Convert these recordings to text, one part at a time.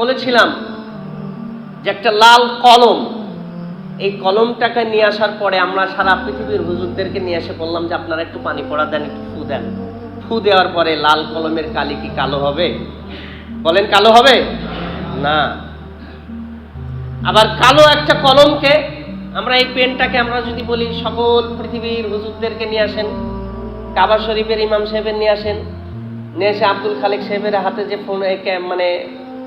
বলেছিলাম যে একটা লাল কলম, এই কলমটাকে নিয়ে আসার পরে আমরা সারা পৃথিবীর হুজুরদেরকে নিয়ে এসে বললাম যে আপনারা একটু পানি পড়া দেন, একটু ফু দেন। ফু দেওয়ার পরে লাল কলমের কালি কি কালো হবে? বলেন কালো হবে? না। আবার কালো একটা কলমকে আমরা এই পেনটাকে আমরা যদি বলি সকল পৃথিবীর হুজুরদেরকে নিয়ে আসেন, কাবা শরীফের ইমাম সাহেবের নিয়ে আসেন, নিয়ে এসে আব্দুল খালেক সাহেবের হাতে যে ফোন মানে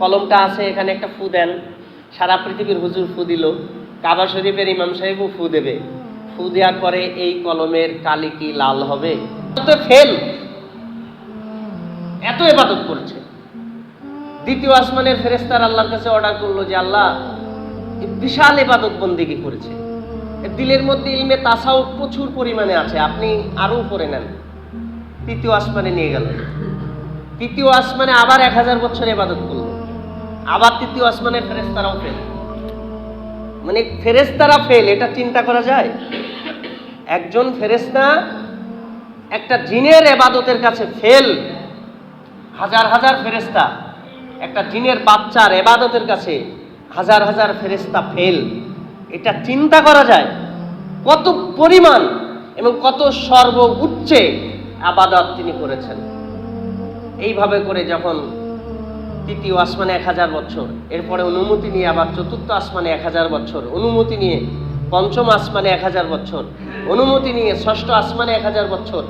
কলমটা আছে, এখানে একটা ফু দেন। সারা পৃথিবীর হুজুর ফু দিল। কাবা শরীফের ইমাম সাহেবও ফু দেবে। ফু দেওয়ার পরে এই কলমের কালি কি লাল হবে? ফেল এত এবাদত করেছে। দ্বিতীয় আসমানের ফেরেস্তার আল্লাহর কাছে অর্ডার করল যে, আল্লাহ বিশাল এবাদত বন্দিগি করেছে? দিলের মধ্যে ইলমে তাসাও প্রচুর পরিমাণে আছে। আপনি আরও উপরে নেন। তৃতীয় আসমানে নিয়ে গেল। তৃতীয় আসমানে আবার এক হাজার বছর এবাদত করল। আবার তৃতীয় আসমানের ফেরেস্তারাও ফেল মানে ফেরেস্তারা ফেল এটা চিন্তা করা যায়? একজন ফেরেস্তা একটা জিনের এবাদতের কাছে ফেল হাজার হাজার ফেরেস্তা একটা জিনের বাচ্চার এবাদতের কাছে হাজার হাজার ফেরেস্তা ফেল এটা চিন্তা করা যায়। কত পরিমাণ এবং কত সর্ব উচ্চে আবাদত তিনি করেছেন। এইভাবে করে যখন তৃতীয় আসমানে এক হাজার বছর, এরপরে অনুমতি নিয়ে আবার চতুর্থ আসমানে এক হাজার বছর, অনুমতি নিয়ে পঞ্চম আসমানে এক হাজার বছর, অনুমতি নিয়ে ষষ্ঠ আসমানে এক হাজার বছর,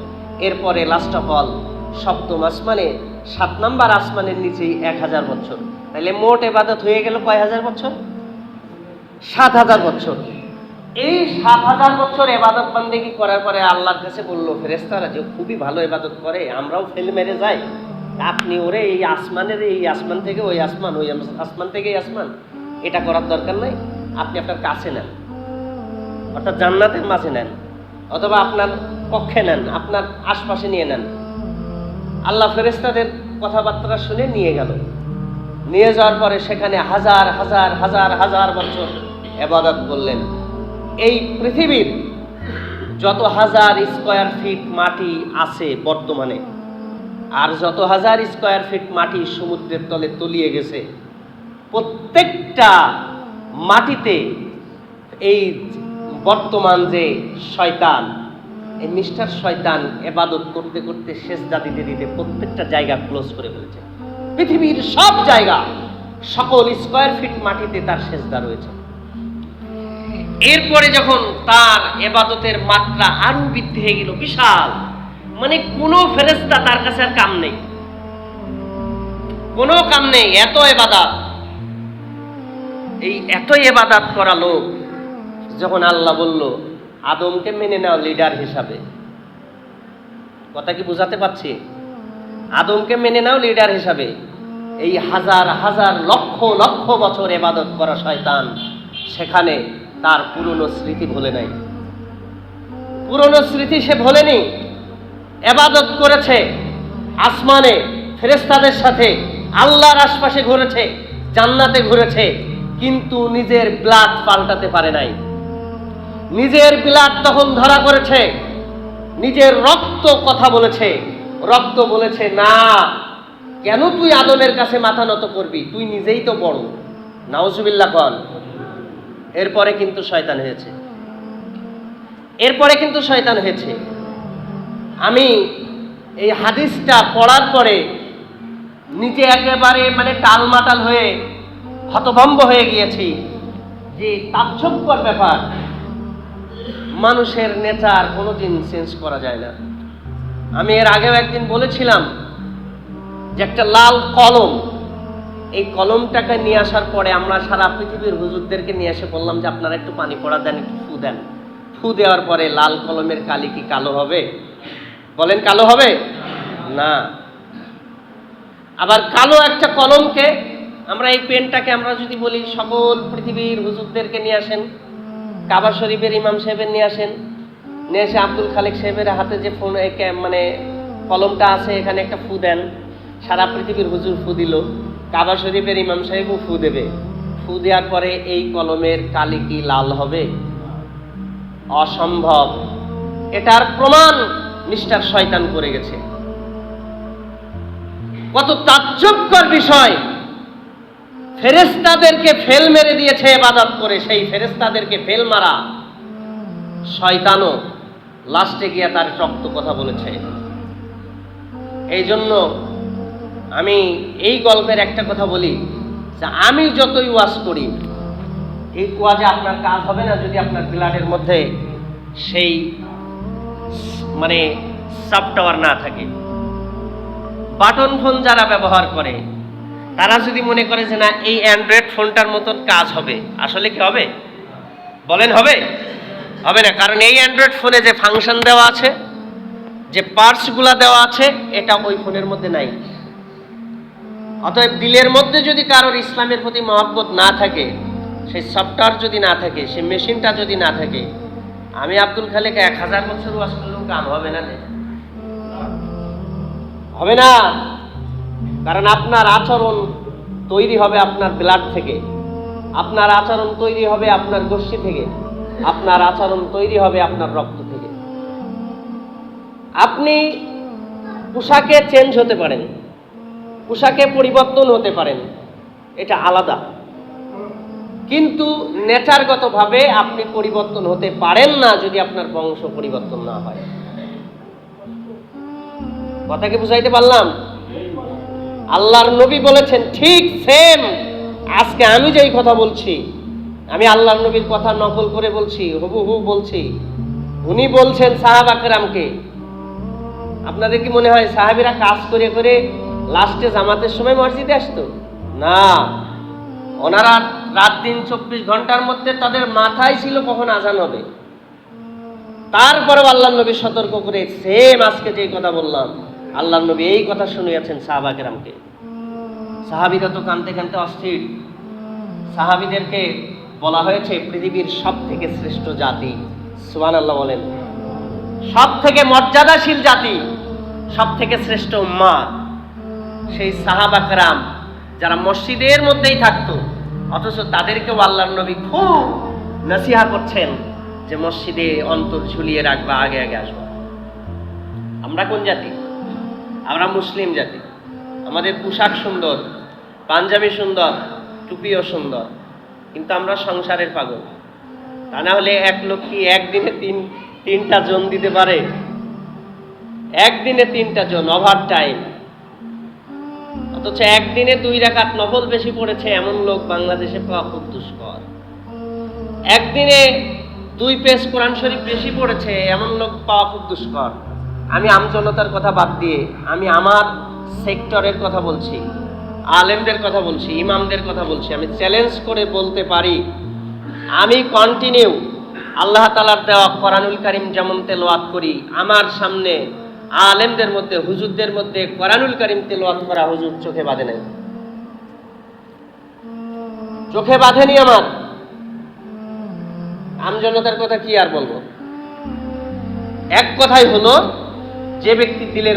এরপরে লাস্ট অফ অল সপ্তম আসমানে, সাত নাম্বার আসমানের নিচেই এক হাজার বছর। তাহলে মোট এবাদত হয়ে গেল কয় হাজার বছর? সাত হাজার বছর। এই সাত হাজার বছর এবাদত বান্দেগি করার পরে আল্লাহর কাছে বলল ফেরেস্তারা যে খুবই ভালো এবাদত করে, আমরাও ফেল মেরে যাই। আপনি ওরে এই আসমানের এই আসমান থেকে ওই আসমান ওই আসমান থেকে এই আসমান। এটা করার দরকার নাই, আপনি আপনার কাছে নেন। অর্থাৎ জান্নাতের মাঝে নেন, অথবা আপনার পক্ষে নেন, আপনার আশপাশে নিয়ে নেন। আল্লাহ ফেরেস্তাদের কথাবার্তা শুনে নিয়ে গেল। নিয়ে যাওয়ার পরে সেখানে হাজার হাজার হাজার হাজার বছর এবাদত করলেন। এই পৃথিবীর যত হাজার স্কোয়ার ফিট মাটি আছে বর্তমানে আর যত হাজার স্কোয়ার ফিট মাটি সমুদ্রের তলে তলিয়ে গেছে, প্রত্যেকটা মাটিতে এই বর্তমান যে শয়তান, এই মিস্টার শয়তান এবাদত করতে করতে শেষদা দিতে দিতে প্রত্যেকটা জায়গা ক্লোজ করে ফেলেছে। পৃথিবীর সব জায়গা, সকল স্কোয়ার ফিট মাটিতে তার শেষদা রয়েছে। এরপরে যখন তার এবাদতের মাত্রা আরও বৃদ্ধি হয়ে গেল, বিশাল। মানে কোনো ফেরেস্তা তার কাছে আর কাম নেই। কোনো কাম নেই, এত এবাদাত। এই এত এবাদাত করা লোক যখন আল্লাহ বলল, আদমকে মেনে নাও লিডার হিসাবে। কথা কি বোঝাতে পারছি? আদমকে মেনে নাও লিডার হিসাবে। এই হাজার হাজার, লক্ষ লক্ষ বছর এবাদত করা শয়তান সেখানে তার পুরনো স্মৃতি ভুলে নাই। পুরনো স্মৃতি সে ভোলেনি। এবাদত করেছে। আসমানে ফেরেস্তাদের সাথে আল্লাহর আশপাশে ঘুরেছে, জান্নাতে ঘুরেছে, কিন্তু নিজের ব্লাড পাল্টাতে পারে নাই। নিজের ব্লাড তখন ধরা করেছে, নিজের রক্ত কথা বলেছে। রক্ত বলেছে, না, কেন তুই আদমের কাছে মাথা নত করবি? তুই নিজেই তো বড়। নাউজুবিল্লাহ কন এরপরে কিন্তু শয়তান হয়েছে। এরপরে কিন্তু শয়তান হয়েছে। আমি এই হাদিসটা পড়ার পরে নিজে একেবারে মানে টালমাটাল হয়ে হতভম্ব হয়ে গিয়েছি যে তাৎসব্যর ব্যাপার। মানুষের নেচার কোনোদিন চেঞ্জ করা যায় না। আমি এর আগেও একদিন বলেছিলাম যে একটা লাল কলম, এই কলমটাকে নিয়ে আসার পরে আমরা সারা পৃথিবীর হুজুরদেরকে নিয়ে এসে বললাম যে, আপনারা একটু পানি পড়া দেন, একটু ফু দেন। ফু দেওয়ার পরে লাল কলমের কালি কি কালো হবে? বলেন কালো হবে? না। আবার কালো একটা কলমকে আমরা এই পেনটাকে আমরা যদি বলি সকল পৃথিবীর হুজুরদেরকে নিয়ে আসেন, কাবা শরীফের ইমাম সাহেবের নিয়ে আসেন, নিয়ে এসে আব্দুল খালেক সাহেবের হাতে যে ফোন মানে কলমটা আছে, এখানে একটা ফু দেন, সারা পৃথিবীর হুজুর ফু দিল, কাবা শরীফের ইমাম সাহেবও ফু দেবে। ফু দেওয়ার পরে এই কলমের কালি কি লাল হবে? অসম্ভব। এটার প্রমাণ মিস্টার শয়তান করে গেছে। কত তাজ্জবকর বিষয়। ফেরেস্তাদেরকে ফেল মেরে দিয়েছে এবাদত করে, সেই ফেরেস্তাদেরকে ফেল মারা। শয়তানও লাস্টে গিয়ে তার শক্ত কথা বলেছে। এই জন্য আমি এই গল্পের একটা কথা বলি যে আমি যতই ওয়াজ করি, এই ওয়াজে আপনার কাজ হবে না যদি আপনার ব্লাডের মধ্যে সেই মানে সাব টাওয়ার না থাকে। বাটন ফোন যারা ব্যবহার করে, তারা যদি মনে করে যে না, এই অ্যান্ড্রয়েড ফোনটার মতন কাজ হবে, আসলে কি হবে? বলেন হবে? হবে না, কারণ এই অ্যান্ড্রয়েড ফোনে যে ফাংশন দেওয়া আছে, যে পার্টসগুলা দেওয়া আছে, এটা ওই ফোনের মধ্যে নাই। অতএব দিলের মধ্যে যদি কারোর ইসলামের প্রতি মহব্বত না থাকে, সেই সফটওয়্যার যদি না থাকে, সেই মেশিনটা যদি না থাকে, আমি আব্দুল খালেক এক হাজার বছর ওয়াজ করলেও কাম হবে না হবে না। কারণ আপনার আচরণ তৈরি হবে আপনার ব্লাড থেকে। আপনার আচরণ তৈরি হবে আপনার গোষ্ঠী থেকে। আপনার আচরণ তৈরি হবে আপনার রক্ত থেকে। আপনি পোশাকে চেঞ্জ হতে পারেন। পোশাকে পরিবর্তন হতে পারেন। এটা আলাদা। কিন্তু নেচারগতভাবে আপনি পরিবর্তন হতে পারেন না যদি আপনার বংশ পরিবর্তন না হয়। কথা কি বুঝাইতে পারলাম? আল্লাহর নবী বলেছেন, ঠিক সেম আজকে আমি যেই কথা বলছি, আমি আল্লাহর নবীর কথা নকল করে বলছি, হুবহু বলছি। উনি বলছেন সাহাবাকেরামকে আপনাদের কি মনে হয় সাহাবিরা কাজ করে করে লাস্টে জামাতের সময় মসজিদে আসতো? না। ওনারা রাত দিন চব্বিশ ঘণ্টার মধ্যে তাদের মাথায় ছিল কখন আজান হবে। তারপরেও আল্লাহ নবী সতর্ক করে সেম আজকে যে কথা বললাম। আল্লাহ নবী এই কথা শুনিয়েছেন সাহাবাকেরামকে সাহাবিরা তো কানতে কানতে অস্থির। সাহাবিদেরকে বলা হয়েছে, পৃথিবীর সব থেকে শ্রেষ্ঠ জাতি। সুবান আল্লাহ বলেন সব থেকে মর্যাদাশীল জাতি সব থেকে শ্রেষ্ঠ মা সেই সাহাবাকরাম যারা মসজিদের মধ্যেই থাকতো, অথচ তাদেরকেও আল্লাহর নবী খুব নসিহা করছেন যে মসজিদে অন্তর ঝুলিয়ে রাখবা, আগে আগে আসবা। আমরা কোন জাতি? আমরা মুসলিম জাতি। আমাদের পোশাক সুন্দর, পাঞ্জাবি সুন্দর, টুপিও সুন্দর, কিন্তু আমরা সংসারের পাগল। তা না হলে এক লোক কি একদিনে তিন, তিনটা জন দিতে পারে? একদিনে তিনটা জন ওভার টাইম অথচ একদিনে দুই রাকাত নফল বেশি পড়েছে এমন লোক বাংলাদেশে পাওয়া খুব দুষ্কর। একদিনে দুই পেজ কোরআন শরীফ বেশি পড়েছে এমন লোক পাওয়া খুব দুষ্কর। আমি আমজনতার কথা বাদ দিয়ে আমি আমার সেক্টরের কথা বলছি, আলেমদের কথা বলছি, ইমামদের কথা বলছি, আমি চ্যালেঞ্জ করে বলতে পারি, আমি কন্টিনিউ আল্লাহ তালার দেওয়া কোরআনুল কারিম যেমন তেলোয়াত করি, আমার সামনে আলেমদের মধ্যে, হুজুরদের মধ্যে কোরআনুল কারিম তেলোয়াত করা হুজুর চোখে বাঁধে নাই। চোখে বাঁধেনি আমার। আমজনতার কথা কি আর বলব? এক কথাই হলো যে ব্যক্তি দিলের